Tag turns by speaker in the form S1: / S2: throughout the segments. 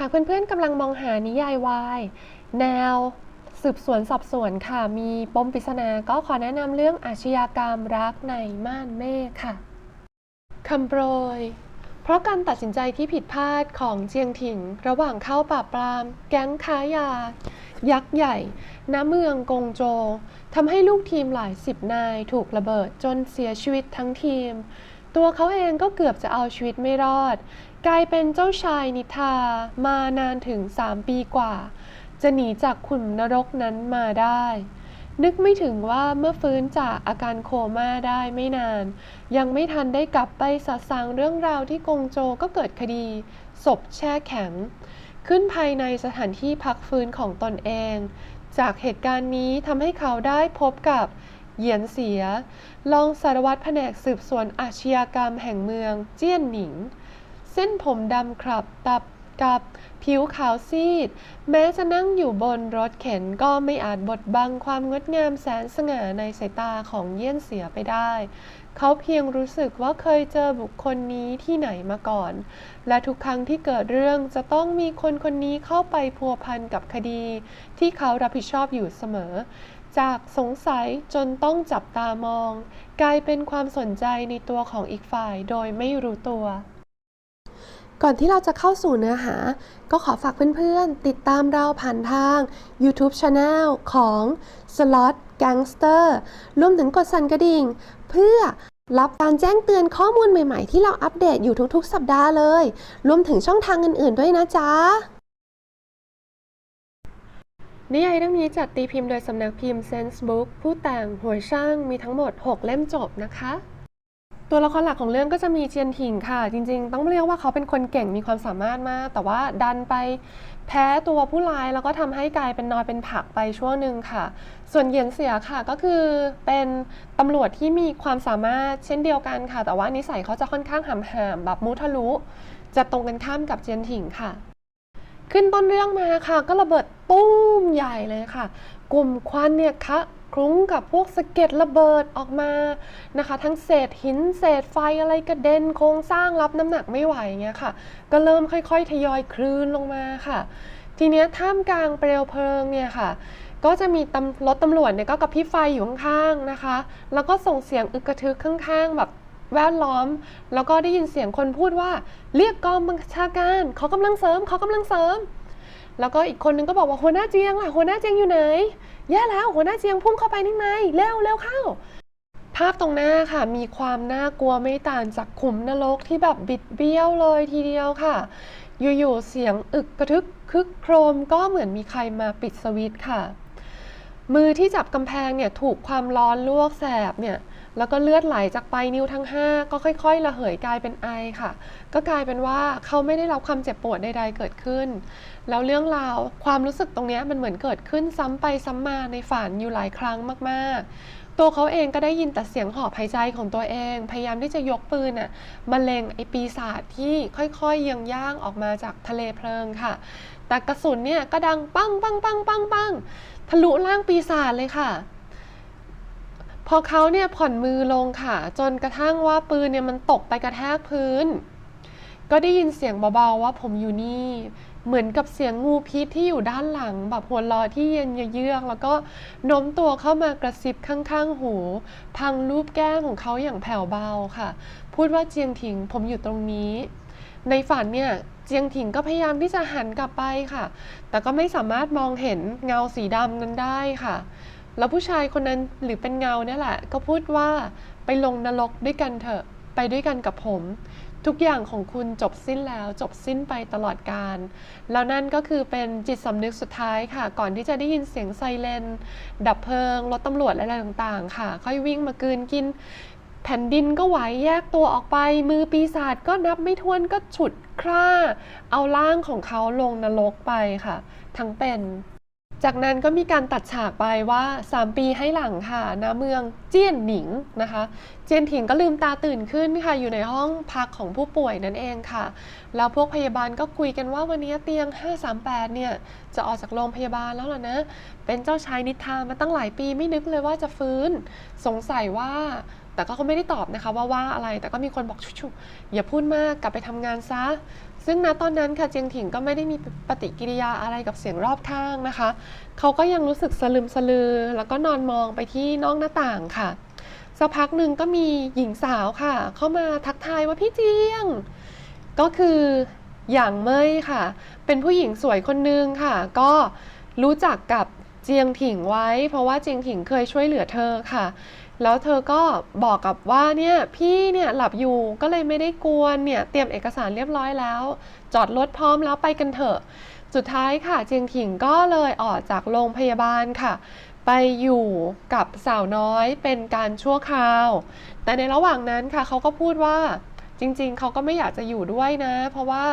S1: หากเพื่อนๆกำลังมองหานิยายวายแนวสืบสวนสอบสวนค่ะ มีปมปริศนาก็ขอแนะนำเรื่องอาชญากรรมรักในม่านเมฆค่ะคำโปรย เพราะการตัดสินใจที่ผิดพลาดของเจียงถิง ระหว่างเข้าปราบปราม แก๊งค้ายา ยักษ์ใหญ่ณเมืองกงโจทำให้ลูกทีมหลายสิบนายถูกระเบิดจนเสียชีวิตทั้งทีม ตัวเขาเองก็เกือบจะเอาชีวิตไม่รอด กลายเป็นเจ้าชายนิทามานานถึง3ปีกว่า จะหนีจากขุมนรกนั้นมาได้ นึกไม่ถึงว่าเมื่อฟื้นจากอาการโคม่าได้ไม่นาน ยังไม่ทันได้กลับไปสะสางเรื่องราวที่กงโจก็เกิดคดีศพแช่แข็ง ขึ้นภายในสถานที่พักฟื้นของตนเอง จากเหตุการณ์นี้ทำให้เขาได้พบกับเหยียนเสียรองสารวัตรแผนกสืบสวนอาชญากรรมแห่งเมืองเจี้ยนหนิง ส้นผมดำครับตับกับผิวขาวซีด แม้จะนั่งอยู่บนรถเข็นก็ไม่อาจบดบังความงดงามแสนสง่าในสายตาของเยี่ยนเสียไปได้ เขาเพียงรู้สึกว่าเคยเจอบุคคลนี้ที่ไหนมาก่อน และทุกครั้งที่เกิดเรื่องจะต้องมีคนคนนี้เข้าไปพัวพันกับคดี ที่เขารับผิดชอบอยู่เสมอ จากสงสัยจนต้องจับตามอง กลายเป็นความสนใจในตัวของอีกฝ่ายโดยไม่รู้ตัว ก่อนที่เราจะเข้าสู่เนื้อหา ก็ขอฝากเพื่อนๆ ติดตามเราผ่านทาง YouTube Channel ของ Slot Gangster รวมถึงกดสั่นกระดิ่ง เพื่อรับการแจ้งเตือนข้อมูลใหม่ๆ ที่เราอัปเดตอยู่ทุกๆ สัปดาห์เลย รวมถึงช่องทางอื่นๆด้วยนะจ๊ะ นิยายเรื่องนี้จัดตีพิมพ์โดยสำนักพิมพ์ Sense Book ผู้แต่งหัวช่างมีทั้งหมด 6 เล่มจบนะคะ ตัวละครหลักของเรื่องก็จะมีเจียนถิงค่ะ จริง ๆ ต้องเรียกว่าเขาเป็นคนเก่งมีความสามารถมาก แต่ว่าดันไปแพ้ตัวผู้ร้ายแล้วก็ทำให้กลายเป็นนอยเป็นผักไปช่วงหนึ่งค่ะ ส่วนเหยียนเสียค่ะก็คือเป็นตำรวจที่มีความสามารถเช่นเดียวกันค่ะ แต่ว่านิสัยเขาจะค่อนข้างหำหามแบบมุทะลุ จะตรงกันข้ามกับเจียนถิงค่ะ ขึ้นต้นเรื่องมาค่ะ ก็ระเบิดตุ้มใหญ่เลยค่ะ กลุ่มควันเนี่ยคะ คลุ้งกับพวกสะเก็ดระเบิดออกมานะคะ ทั้งเศษหินเศษไฟอะไรกระเด็นโครงสร้างรับน้ำหนักไม่ไหวเงี้ยค่ะ ก็เริ่มค่อยๆ ทยอยคลื่นลงมาค่ะ ทีเนี้ยท่ามกลางเปลวเพลิงเนี่ยค่ะก็จะมีตำรถตำรวจเนี่ยก็กระพริบไฟอยู่ข้างๆนะคะ แล้วก็ส่งเสียงอึกกระทึกข้างๆ แบบแวดล้อม แล้วก็ได้ยินเสียงคนพูดว่า เรียกกองบัญชาการเขากำลังเสริมเขากำลังเสริม แล้วก็อีกคนนึงก็บอกว่าหัวหน้าเจียงล่ะหัวหน้าเจียงอยู่ไหนแย่แล้วหัวหน้าเจียงพุ่งเข้าไปข้างในเร็วเร็วเข้า ภาพตรงหน้าค่ะ มีความน่ากลัวไม่ต่างจากขุมนรกที่แบบบิดเบี้ยวเลยทีเดียวค่ะ อยู่ๆเสียงอึกกระทึกคึกโครมก็เหมือนมีใครมาปิดสวิตช์ค่ะ มือที่จับกำแพงเนี่ยถูกความร้อนลวกแสบเนี่ย แล้วก็เลือดไหลจากปลายนิ้วทั้ง 5 ก็ค่อย ๆ ระเหยกลายเป็นไอค่ะ ก็กลายเป็นว่าเขาไม่ได้รับความเจ็บปวดใดๆเกิดขึ้น แล้วเรื่องราวความรู้สึกตรงนี้มันเหมือนเกิดขึ้นซ้ำไปซ้ำมาในฝันอยู่หลายครั้งมากๆ ตัวเขาเองก็ได้ยินแต่เสียงหอบหายใจของตัวเอง พยายามที่จะยกปืนอะมาเล็งไอปีศาจที่ค่อยๆยังย่างออกมาจากทะเลเพลิงค่ะ แต่กระสุนเนี่ยก็ดังปังปังปังปังปังทะลุร่างปีศาจเลยค่ะ พอเขาเนี่ยผ่อนมือลงค่ะ จนกระทั่งว่าปืนเนี่ยมันตกไปกระแทกพื้น ก็ได้ยินเสียงเบาๆว่าผมอยู่นี่ เหมือนกับเสียงงูพิษที่อยู่ด้านหลัง แบบหัวเราะที่เย็นเยือก แล้วก็โน้มตัวเข้ามากระซิบข้างๆ หู พังรูปแก้มของเขาอย่างแผ่วเบาค่ะ พูดว่าเจียงถิงผมอยู่ตรงนี้ ในฝันเนี่ยเจียงถิงก็พยายามที่จะหันกลับไปค่ะ แต่ก็ไม่สามารถมองเห็นเงาสีดำนั้นได้ค่ะ แล้วผู้ชายคนนั้นหรือเป็นเงาเนี่ยแหละ ก็พูดว่าไปลงนรกด้วยกันเถอะ ไปด้วยกันกับผม ทุกอย่างของคุณจบสิ้นแล้ว จบสิ้นไปตลอดกาลแล้วนั่นก็คือเป็นจิตสำนึกสุดท้ายค่ะ ก่อนที่จะได้ยินเสียงไซเรนดับเพลิงรถตำรวจอะไรต่างๆ ค่ะ ค่อยวิ่งมากืนกิน แผ่นดินก็ไหวแยกตัวออกไป มือปีศาจก็นับไม่ถ้วนก็ฉุดคร่า เอาร่างของเขาลงนรกไปค่ะ ทั้งเป็น จากนั้นก็มีการตัดฉากไปว่า 3 ปีให้หลังค่ะณเมืองเจี้ยนหนิงนะคะ เจียนถิงก็ลืมตาตื่นขึ้นค่ะ อยู่ในห้องพักของผู้ป่วยนั่นเองค่ะ แล้วพวกพยาบาลก็คุยกันว่าวันนี้เตียง 538 เนี่ย จะออกจากโรงพยาบาลแล้วล่ะนะ เป็นเจ้าชายนิทามาตั้งหลายปีไม่นึกเลยว่าจะฟื้น สงสัยว่าแต่ก็เขาไม่ได้ตอบนะคะว่าว่าอะไร แต่ก็มีคนบอกชุบๆอย่าพูดมากกลับไปทำงานซะ ซึ่งณตอนนั้นค่ะเจียงถิงก็ไม่ได้มีปฏิกิริยาอะไรกับเสียงรอบข้างนะคะ เขาก็ยังรู้สึกสลึมสลือ แล้วก็นอนมองไปที่นอกหน้าต่างค่ะสักพักหนึ่งก็มีหญิงสาวค่ะ เข้ามาทักทายว่าพี่เจียง ก็คืออย่างเมยค่ะ เป็นผู้หญิงสวยคนนึงค่ะ ก็รู้จักกับเจียงถิงไว้ เพราะว่าเจียงถิงเคยช่วยเหลือเธอค่ะ แล้วเธอก็บอกกับว่าเนี่ยพี่เนี่ยหลับอยู่ก็เลยไม่ได้กวนเนี่ยเตรียมเอกสารเรียบร้อยแล้ว จอดรถพร้อมแล้วไปกันเถอะ สุดท้ายค่ะเจียงถิงก็เลยออกจากโรงพยาบาลค่ะ ไปอยู่กับสาวน้อยเป็นการชั่วคราว แต่ในระหว่างนั้นค่ะเขาก็พูดว่าจริงๆ เขาก็ไม่อยากจะอยู่ด้วยนะ เพราะว่า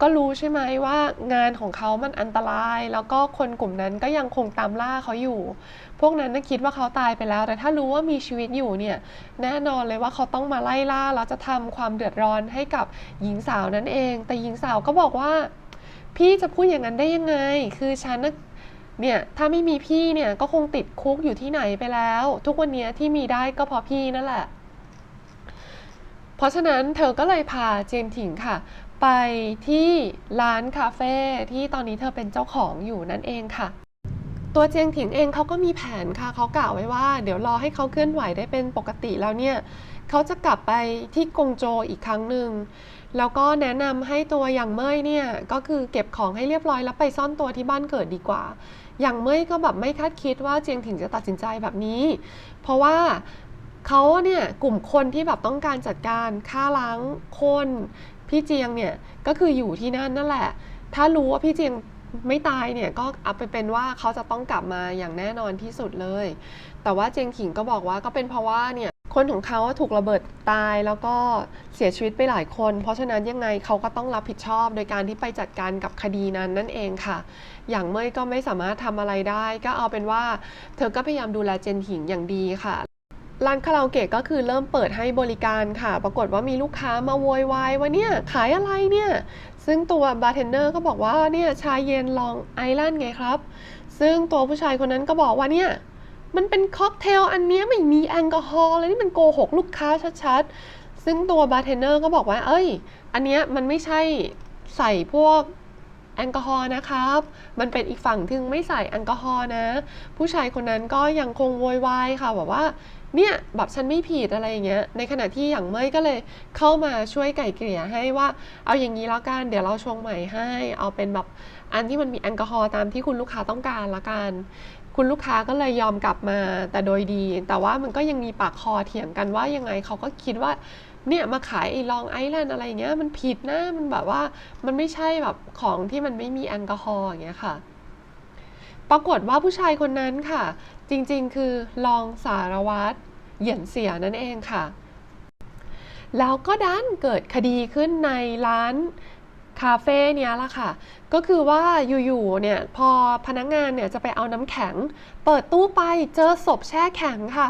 S1: ก็รู้ใช่ไหมว่างานของเขามันอันตราย แล้วก็คนกลุ่มนั้นก็ยังคงตามล่าเขาอยู่ พวกนั้นน่ะคิดว่าเขาตายไปแล้ว แต่ถ้ารู้ว่ามีชีวิตอยู่เนี่ยแน่นอนเลยว่าเขาต้องมาไล่ล่าแล้วจะทำความเดือดร้อนให้กับหญิงสาวนั่นเอง แต่หญิงสาวก็บอกว่า พี่จะพูดอย่างนั้นได้ยังไง คือฉันเนี่ยถ้าไม่มีพี่เนี่ยก็คงติดคุกอยู่ที่ไหนไปแล้ว ทุกวันนี้ที่มีได้ก็เพราะพี่นั่นแหละเพราะฉะนั้นเธอก็เลยพาเจนถิงค่ะ ไปที่ร้านคาเฟ่ที่ตอนนี้เธอเป็นเจ้าของอยู่นั่นเองค่ะ ตัวเจียงถิงเองเขาก็มีแผนค่ะเขากล่าวไว้ว่า เดี๋ยวรอให้เขาเคลื่อนไหวได้เป็นปกติแล้วเนี่ยเขาจะกลับไปที่กงโจอีกครั้งหนึ่งแล้วก็แนะนำให้ตัวอย่างเมยเนี่ยก็คือเก็บของให้เรียบร้อยแล้วไปซ่อนตัวที่บ้านเกิดดีกว่า อย่างเมยก็แบบไม่คาดคิดว่าเจียงถิงจะตัดสินใจแบบนี้ เพราะว่าเขาเนี่ยกลุ่มคนที่แบบต้องการจัดการฆ่าล้างคน พี่เจียงเนี่ยก็คืออยู่ที่นั่นนั่นแหละ ถ้ารู้ว่าพี่เจียงไม่ตายเนี่ยก็เอาไปเป็นว่าเขาจะต้องกลับมาอย่างแน่นอนที่สุดเลย แต่ว่าเจียงขิงก็บอกว่าก็เป็นเพราะว่าเนี่ยคนของเขาถูกระเบิดตายแล้วก็เสียชีวิตไปหลายคน เพราะฉะนั้นยังไงเขาก็ต้องรับผิดชอบ โดยการที่ไปจัดการกับคดีนั้นนั่นเองค่ะ อย่างเมยก็ไม่สามารถทำอะไรได้ ก็เอาเป็นว่า เธอก็พยายามดูแลเจนหิงอย่างดีค่ะ ร้านคาราโอเกะก็คือเริ่มเปิดให้บริการค่ะ ปรากฏว่ามีลูกค้ามาโวยวายว่าเนี่ยขายอะไรเนี่ย ซึ่งตัวบาร์เทนเดอร์ก็บอกว่าเนี่ยชาเย็นลองไอแลนด์ไงครับ ซึ่งตัวผู้ชายคนนั้นก็บอกว่าเนี่ยมันเป็นค็อกเทลอันนี้ไม่มีแอลกอฮอล์เลยนี่มันโกหกลูกค้าชัดๆ ซึ่งตัวบาร์เทนเดอร์ก็บอกว่า เอ้ย อันเนี้ยมันไม่ใช่ใส่พวก แอลกอฮอล์นะครับ มันเป็นอีกฝั่งที่ไม่ใส่แอลกอฮอล์นะ ผู้ชายคนนั้นก็ยังคงโวยวายค่ะแบอกว่าเนี่ยแบบฉันไม่ผิดอะไรอย่างเงี้ย ในขณะที่อย่างเมยก็เลยเข้ามาช่วยไก่เกลี่ยให้ว่า เอาอย่างนี้แล้วกันเดี๋ยวเราชงใหม่ให้ เอาเป็นแบบอันที่มันมีแอลกอฮอล์ตามที่คุณลูกค้าต้องการละกันคุณลูกค้าก็เลยยอมกลับมาแต่โดยดี แต่ว่ามันก็ยังมีปากคอเถียงกันว่ายังไงเขาก็คิดว่า เนี่ยมาขายไอ้ลองไอแลนด์อะไรเงี้ยมันผิดนะมันแบบว่ามันไม่ใช่แบบของที่มันไม่มีแอลกอฮอล์อย่างเงี้ยค่ะ ปรากฏว่าผู้ชายคนนั้นค่ะ จริงๆ คือรองสารวัตรเหยียนเสียนั่นเองค่ะ แล้วก็ดันเกิดคดีขึ้นในร้านคาเฟ่เนี้ยละค่ะ ก็คือว่าอยู่ๆ เนี่ยพอพนักงานเนี่ยจะไปเอาน้ำแข็ง เปิดตู้ไปเจอศพแช่แข็งค่ะ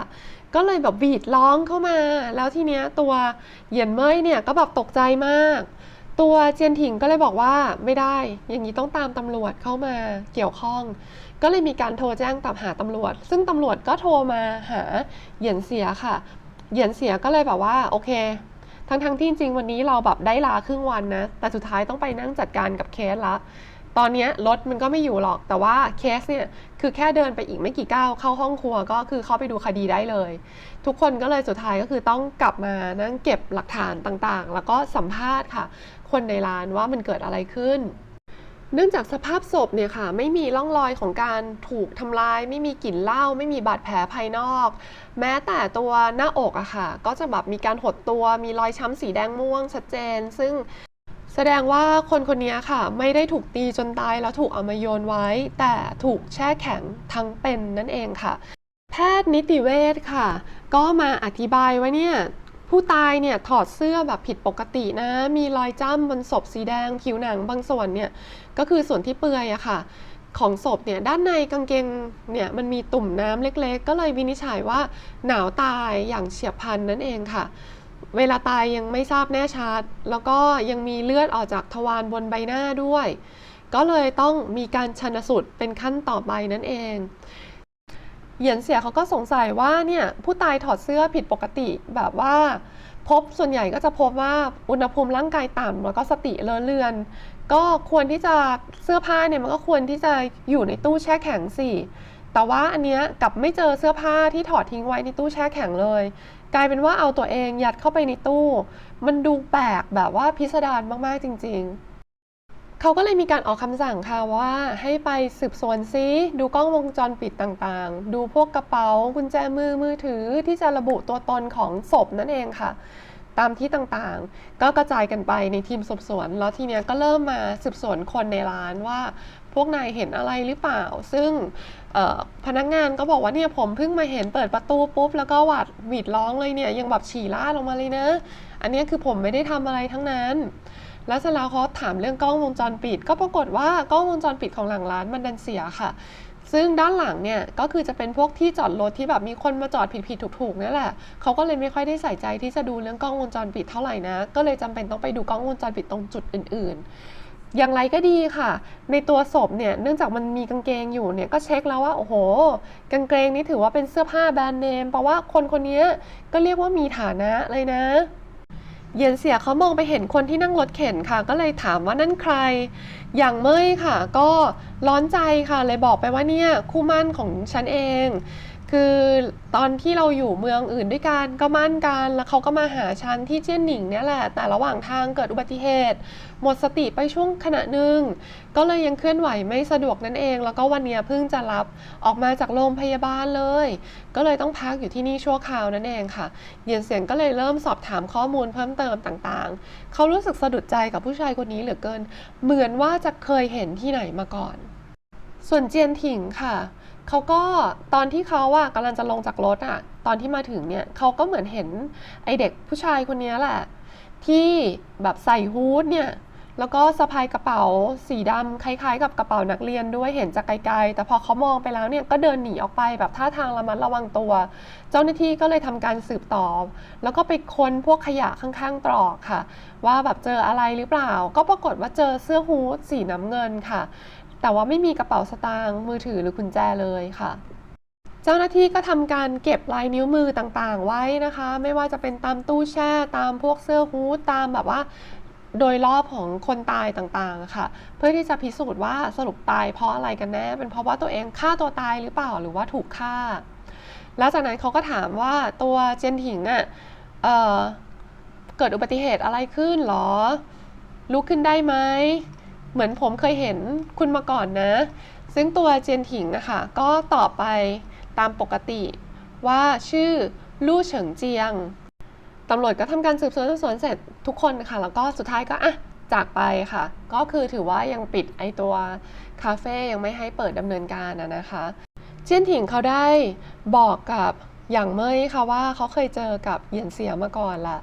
S1: ก็เลยแบบหวีดร้องเข้ามา แล้วทีเนี้ยตัวเหยียนเมยเนี่ยก็แบบตกใจมาก ตัวเจียนถิงก็เลยบอกว่าไม่ได้ อย่างนี้ต้องตามตำรวจเข้ามาเกี่ยวข้อง ก็เลยมีการโทรแจ้งตามหาตำรวจ ซึ่งตำรวจก็โทรมาหาเหยียนเสียค่ะ เหยียนเสียก็เลยแบบว่าโอเคทั้งทั้งๆที่จริงวันนี้เราแบบได้ลาครึ่งวันนะ แต่สุดท้ายต้องไปนั่งจัดการกับเคสละ ตอนนี้รถมันก็ไม่อยู่หรอกแต่ว่าเคสเนี่ยคือแค่เดินไปอีกไม่กี่ก้าวเข้าห้องครัวก็คือเข้าไปดูคดีได้เลย ทุกคนก็เลยสุดท้ายก็คือต้องกลับมานั่งเก็บหลักฐานต่างๆ แล้วก็สัมภาษณ์ค่ะ คนในร้านว่ามันเกิดอะไรขึ้นเนื่องจากสภาพศพเนี่ยค่ะไม่มีร่องรอยของการถูกทำลาย ไม่มีกลิ่นเหล้าไม่มีบาดแผลภายนอก แม้แต่ตัวหน้าอกอะค่ะ ก็จะแบบมีการหดตัวมีรอยช้ำสีแดงม่วงชัดเจน ซึ่ง แสดงว่าคนคนนี้ค่ะ ไม่ได้ถูกตีจนตายแล้วถูกเอามาโยนไว้ แต่ถูกแช่แข็งทั้งเป็นนั่นเองค่ะ แพทย์นิติเวชค่ะ ก็มาอธิบายว่าเนี่ยผู้ตายเนี่ยถอดเสื้อแบบผิดปกตินะ มีรอยจ้ำบนศพสีแดง ผิวหนังบางส่วนเนี่ยก็คือส่วนที่เปื่อยอะค่ะ ของศพเนี่ยด้านในกางเกงเนี่ยมันมีตุ่มน้ำเล็กๆ ก็เลยวินิจฉัยว่าหนาวตายอย่างเฉียบพลันนั่นเองค่ะ เวลาตายยังไม่ทราบแน่ชัด แล้วก็ยังมีเลือดออกจากทวารบนใบหน้าด้วย ก็เลยต้องมีการชันสูตรเป็นขั้นต่อไปนั่นเอง เหยียนเสียเขาก็สงสัยว่าเนี่ยผู้ตายถอดเสื้อผิดปกติแบบว่า พบส่วนใหญ่ก็จะพบว่าอุณหภูมิร่างกายต่ำแล้วก็สติเลอะเลือน ก็ควรที่จะเสื้อผ้าเนี่ยมันก็ควรที่จะอยู่ในตู้แช่แข็งสิแต่ว่าอันเนี้ยกลับไม่เจอเสื้อผ้าที่ถอดทิ้งไว้ในตู้แช่แข็งเลย กลายเป็นว่าเอาตัวเองยัดเข้าไปในตู้ มันดูแปลกแบบว่าพิสดารมากๆจริง ๆเขาก็เลยมีการออกคำสั่งค่ะว่าให้ไปสืบสวนซิดูกล้องวงจรปิดต่างๆ ดูพวกกระเป๋ากุญแจมือมือถือที่จะระบุตัวตนของศพนั่นเองค่ะ ตามที่ต่างๆ ก็กระจายกันไปในทีมสืบสวน แล้วทีเนี้ยก็เริ่มมาสืบสวนคนในร้านว่า พวกนายเห็นอะไรหรือเปล่า ซึ่งพนักงานก็บอกว่าเนี่ยผมเพิ่งมาเห็นเปิดประตูปุ๊บแล้วก็หวาดหวีดร้องเลยเนี่ยยังแบบฉี่ราลงมาเลยนะ อันนี้คือผมไม่ได้ทำอะไรทั้งนั้น แล้วเสร็จแล้วเขาถามเรื่องกล้องวงจรปิด ก็ปรากฏว่ากล้องวงจรปิดของหลังร้านมันดันเสียค่ะ ซึ่งด้านหลังเนี่ยก็คือจะเป็นพวกที่จอดรถที่แบบมีคนมาจอดผิดๆถูกๆนี่แหละเขาก็เลยไม่ค่อยได้ใส่ใจที่จะดูเรื่องกล้องวงจรปิดเท่าไหร่นะ ก็เลยจำเป็นต้องไปดูกล้องวงจรปิดตรงจุดอื่น ๆ อย่างไรก็ดีค่ะ ในตัวศพเนี่ยเนื่องจากมันมีกางเกงอยู่เนี่ยก็เช็คแล้วว่าโอ้โห กางเกงนี้ถือว่าเป็นเสื้อผ้าแบรนด์เนมแปลว่าคนคนนี้ก็เรียกว่ามีฐานะเลยนะเย็นเสียเขามองไปเห็นคนที่นั่งรถเข็นค่ะ ก็เลยถามว่านั่นใคร อย่างเมยค่ะ ก็ร้อนใจค่ะ เลยบอกไปว่าเนี่ยคู่มั่นของฉันเอง คือตอนที่เราอยู่เมืองอื่นด้วยกันก็มั่นกัน แล้วเขาก็มาหาฉันที่เจี้ยนหนิงเนี่ยแหละ แต่ระหว่างทางเกิดอุบัติเหตุ หมดสติไปช่วงขณะหนึ่ง ก็เลยยังเคลื่อนไหวไม่สะดวกนั่นเอง แล้วก็วันเนี้ยเพิ่งจะรับออกมาจากโรงพยาบาลเลย ก็เลยต้องพักอยู่ที่นี่ชั่วคราวนั่นเองค่ะเย็นเสียงก็เลยเริ่มสอบถามข้อมูลเพิ่มเติมต่างๆ เขารู้สึกสะดุดใจกับผู้ชายคนนี้เหลือเกิน เหมือนว่าจะเคยเห็นที่ไหนมาก่อน ส่วนเจียนถิงค่ะ เขาก็ตอนที่เขาอะกำลังจะลงจากรถอะตอนที่มาถึงเนี่ยเขาก็เหมือนเห็นไอเด็กผู้ชายคนนี้แหละ ที่แบบใส่ฮูดเนี่ยแล้วก็สะพายกระเป๋าสีดำคล้ายๆ กับกระเป๋านักเรียนด้วยเห็นจากไกลๆ แต่พอเขามองไปแล้วเนี่ยก็เดินหนีออกไปแบบท่าทางระมัดระวังตัว เจ้าหน้าที่ก็เลยทำการสืบต่อแล้วก็ไปค้นพวกขยะข้างๆตรอกค่ะ ว่าแบบเจออะไรหรือเปล่า ก็ปรากฏว่าเจอเสื้อฮูดสีน้ำเงินค่ะ แต่ว่าไม่มีกระเป๋าสตางค์มือถือหรือกุญแจเลยค่ะ เจ้าหน้าที่ก็ทำการเก็บลายนิ้วมือต่างๆ ไว้นะคะ ไม่ว่าจะเป็นตามตู้แช่ตามพวกเสื้อฮูดตามแบบว่าโดยรอบของคนตายต่างๆ ค่ะ เพื่อที่จะพิสูจน์ว่าสรุปตายเพราะอะไรกันแน่ เป็นเพราะว่าตัวเองฆ่าตัวตายหรือเปล่าหรือว่าถูกฆ่า แล้วจากนั้นเขาก็ถามว่าตัวเจนถิงอะเอ่อเกิดอุบัติเหตุอะไรขึ้นหรอ ลุกขึ้นได้ไหม เหมือนผมเคยเห็นคุณมาก่อนนะ ซึ่งตัวเจียนถิงอะค่ะก็ตอบไปตามปกติ ว่าชื่อลู่เฉิงเจียงตำรวจก็ทำการสืบสวนสอบสวนเสร็จทุกคนค่ะ แล้วก็สุดท้ายก็อะจากไปค่ะ ก็คือถือว่ายังปิดไอตัวคาเฟ่ยังไม่ให้เปิดดำเนินการนะนะคะ เจียนถิงเขาได้บอกกับอย่างเมยค่ะว่าเขาเคยเจอกับเหยียนเสียมาก่อนละ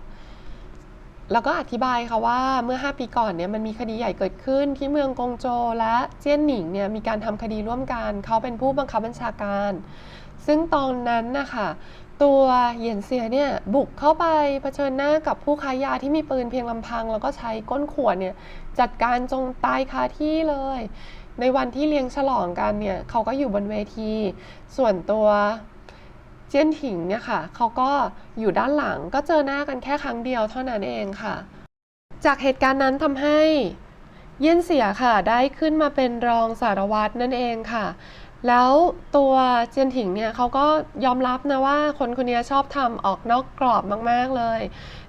S1: แล้วก็อธิบายค่ะว่าเมื่อ 5 ปีก่อนเนี่ยมันมีคดีใหญ่เกิดขึ้นที่เมืองกงโจและเจี้ยนหนิงเนี่ยมีการทำคดีร่วมกัน เขาเป็นผู้บังคับบัญชาการ ซึ่งตอนนั้นนะคะตัวเหยียนเซียเนี่ยบุกเข้าไปเผชิญหน้ากับผู้ค้ายาที่มีปืนเพียงลำพัง แล้วก็ใช้ก้นขวดเนี่ยจัดการจงตายคาที่เลย ในวันที่เลี้ยงฉลองกันเนี่ยเขาก็อยู่บนเวที ส่วนตัว จียนถิงเนี่ยค่ะเขาก็อยู่ด้านหลังก็เจอหน้ากันแค่ครั้งเดียวเท่านั้นเองค่ะ จากเหตุการณ์นั้นทำให้เยี่ยนเสียค่ะได้ขึ้นมาเป็นรองสารวัตรนั่นเองค่ะ แล้วตัวเจียนถิงเนี่ยเขาก็ยอมรับนะว่าคนคนนี้ชอบทำออกนอกกรอบมากๆเลย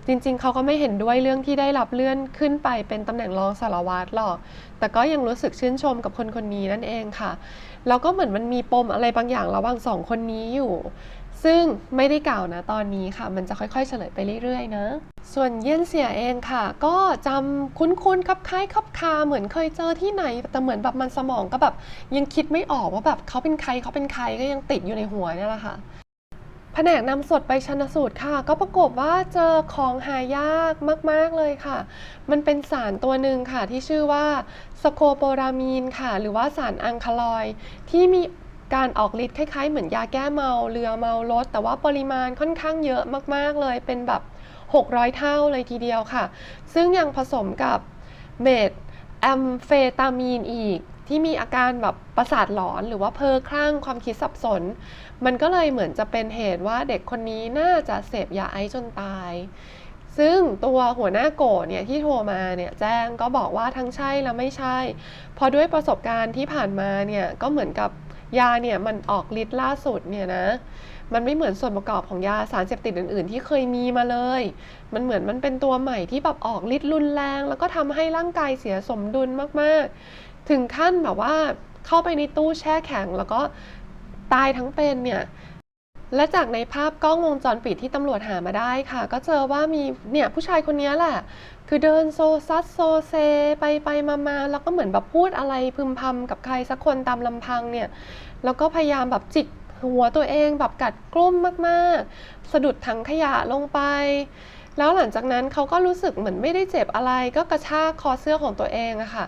S1: จริงๆ เขาก็ไม่เห็นด้วยเรื่องที่ได้รับเลื่อนขึ้นไปเป็นตำแหน่งรองสารวัตรหรอก แต่ก็ยังรู้สึกชื่นชมกับคนคนนี้นั่นเองค่ะแล้วก็เหมือนมันมีปมอะไรบางอย่างระหว่างสองคนนี้อยู่ ซึ่งไม่ได้กล่าวนะตอนนี้ค่ะ มันจะค่อยๆ เฉลยไปเรื่อยๆนะ ส่วนเยี่ยนเสียเองค่ะ ก็จำคุ้นๆคับคล้ายคับคาเหมือนเคยเจอที่ไหน แต่เหมือนแบบมันสมองก็แบบ ยังคิดไม่ออกว่าแบบเขาเป็นใครเขาเป็นใครก็ยังติดอยู่ในหัวนี่แหละค่ะแผนกนำศพไปชันสูตรค่ะ ก็ปรากฏว่าเจอของหายากมาก ๆ เลยค่ะ มันเป็นสารตัวหนึ่งค่ะที่ชื่อว่าสโคโปรามีนค่ะ หรือว่าสารอังคาลอย ที่มี การออกฤทธิ์คล้ายๆ เหมือนยาแก้เมาเรือเมารถ แต่ว่าปริมาณค่อนข้างเยอะมากๆเลย เป็นแบบ 600 เท่าเลยทีเดียวค่ะ ซึ่งยังผสมกับเมทแอมเฟตามีนอีกที่มีอาการแบบประสาทหลอนหรือว่าเพ้อคลั่งความคิดสับสน มันก็เลยเหมือนจะเป็นเหตุว่าเด็กคนนี้น่าจะเสพยาไอซ์จนตาย ซึ่งตัวหัวหน้าโกรธเนี่ยที่โทรมาเนี่ยแจ้งก็บอกว่าทั้งใช่และไม่ใช่ พอด้วยประสบการณ์ที่ผ่านมาเนี่ยก็เหมือนกับ ยาเนี่ยมันออกฤทธิ์ล่าสุดเนี่ยนะ มันไม่เหมือนส่วนประกอบของยาสารเสพติดอื่น ๆ ที่เคยมีมาเลย มันเหมือนมันเป็นตัวใหม่ที่แบบออกฤทธิ์รุนแรง แล้วก็ทำให้ร่างกายเสียสมดุลมาก ๆ ถึงขั้นแบบว่าเข้าไปในตู้แช่แข็งแล้วก็ตายทั้งเป็นเนี่ยและจากในภาพกล้องวงจรปิดที่ตำรวจหามาได้ค่ะ ก็เจอว่ามีเนี่ยผู้ชายคนนี้แหละ คือเดินโซซัดโซเซไปไปมามาแล้วก็เหมือนแบบพูดอะไรพึมพำกับใครสักคนตามลำพังเนี่ยแล้วก็พยายามแบบจิกหัวตัวเองแบบกัดกลุ้มมากๆ สะดุดถังขยะลงไป แล้วหลังจากนั้นเขาก็รู้สึกเหมือนไม่ได้เจ็บอะไร ก็กระชากคอเสื้อของตัวเองอะค่ะ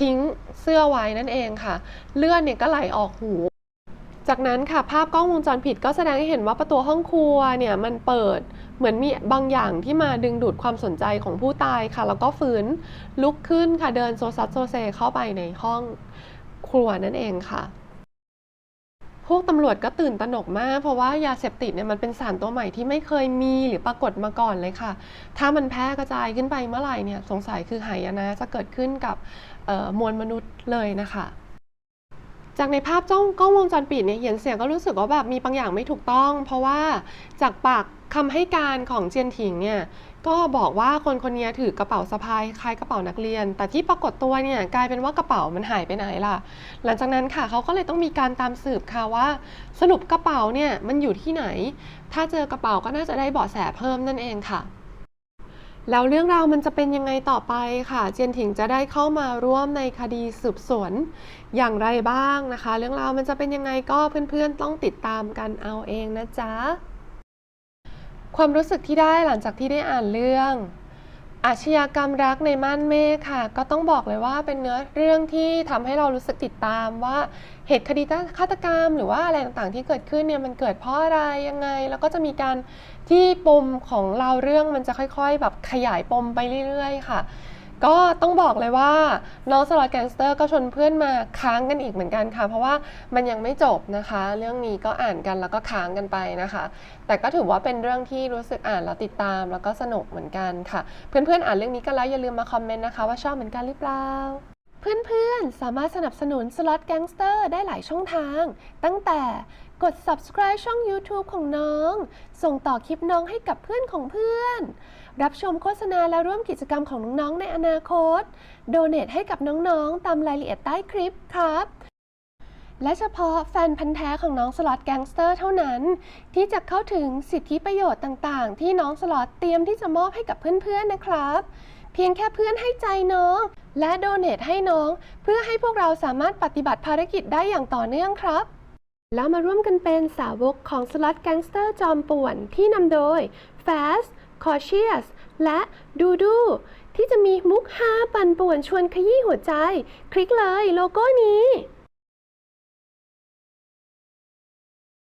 S1: ทิ้งเสื้อไว้นั่นเองค่ะ เลือดเนี่ยก็ไหลออกหู จากนั้นค่ะภาพกล้องวงจรปิดก็แสดงให้เห็นว่าประตูห้องครัวเนี่ยมันเปิดเหมือนมีบางอย่างที่มาดึงดูดความสนใจของผู้ตายค่ะ แล้วก็ฝืนลุกขึ้นค่ะเดินโซซัสโซเซเข้าไปในห้องครัวนั่นเองค่ะ พวกตำรวจก็ตื่นตระหนกมาก เพราะว่ายาเสพติดเนี่ยมันเป็นสารตัวใหม่ที่ไม่เคยมีหรือปรากฏมาก่อนเลยค่ะ ถ้ามันแพร่กระจายขึ้นไปเมื่อไหร่เนี่ยสงสัยคือหายนะจะเกิดขึ้นกับมวลมนุษย์เลยนะคะ จากในภาพจ้องกล้องวงจรปิดเนี่ยเห็นเสียงก็รู้สึกว่าแบบมีบางอย่างไม่ถูกต้อง เพราะว่าจากปากคำให้การของเจียนถิงเนี่ยก็บอกว่าคนคนนี้ถือกระเป๋าสะพายคล้ายกระเป๋านักเรียน แต่ที่ปรากฏตัวเนี่ยกลายเป็นว่ากระเป๋ามันหายไปไหนล่ะ หลังจากนั้นค่ะเขาก็เลยต้องมีการตามสืบค่ะว่า สรุปกระเป๋าเนี่ยมันอยู่ที่ไหน ถ้าเจอกระเป๋าก็น่าจะได้เบาะแสเพิ่มนั่นเองค่ะ แล้วเรื่องราวมันจะเป็นยังไงต่อไปค่ะ เจียนถิงจะได้เข้ามาร่วมในคดีสืบสวนอย่างไรบ้างนะคะ เรื่องราวมันจะเป็นยังไงก็เพื่อนๆต้องติดตามกันเอาเองนะจ๊ะ ความรู้สึกที่ได้หลังจากที่ได้อ่านเรื่อง อาชญากรรมรักในม่านเมฆค่ะ ก็ต้องบอกเลยว่าเป็นเนื้อเรื่องที่ทำให้เรารู้สึกติดตามว่าเหตุคดีฆาตกรรม หรือว่าอะไรต่างๆ ที่เกิดขึ้นเนี่ยมันเกิดเพราะอะไรยังไง แล้วก็จะมีการที่ปมของเราเรื่องมันจะค่อย ๆ แบบขยายปมไปเรื่อย ๆ ค่ะ ก็ต้องบอกเลยว่าน้องสลอตแกงสเตอร์ก็ชวนเพื่อนมาค้างกันอีกเหมือนกันค่ะ เพราะว่ามันยังไม่จบนะคะ เรื่องนี้ก็อ่านกันแล้วก็ค้างกันไปนะคะ แต่ก็ถือว่าเป็นเรื่องที่รู้สึกอ่านแล้วติดตามแล้วก็สนุกเหมือนกันค่ะ เพื่อนๆอ่านเรื่องนี้กันแล้วอย่าลืมมาคอมเมนต์นะคะว่าชอบเหมือนกันหรือเปล่าเพื่อนๆ สามารถสนับสนุนสล็อตแก๊งสเตอร์ได้หลายช่องทาง ตั้งแต่กด subscribe ช่อง YouTube ของน้อง ส่งต่อคลิปน้องให้กับเพื่อนของเพื่อน รับชมโฆษณาและร่วมกิจกรรมของน้องๆในอนาคต โดเน a ให้กับน้องๆ ตามรายละเอียดใต้คลิปครับ และเฉพาะแฟนพันธ์แท้ของน้องสล็อตแก๊งสเตอร์เท่านั้น ที่จะเข้าถึงสิทธิประโยชน์ต่างๆ ที่น้องสล็อตเตรียมที่จะมอบให้กับเพื่อนๆนะครับ เพียงแค่เพื่อนให้ใจน้อง และโดเน a ให้น้อง เพื่อให้พวกเราสามารถปฏิบัติภารกิจได้อย่างต่อเนื่องครับแล้วมาร่วมกันเป็นสาวกของสล็อตแก๊งสเตอร์จอมป่วนที่นำโดย Fast Cautious และดูดูที่จะมีมุกฮาปั่นป่วนชวนขยี้หัวใจ คลิกเลยโลโก้นี้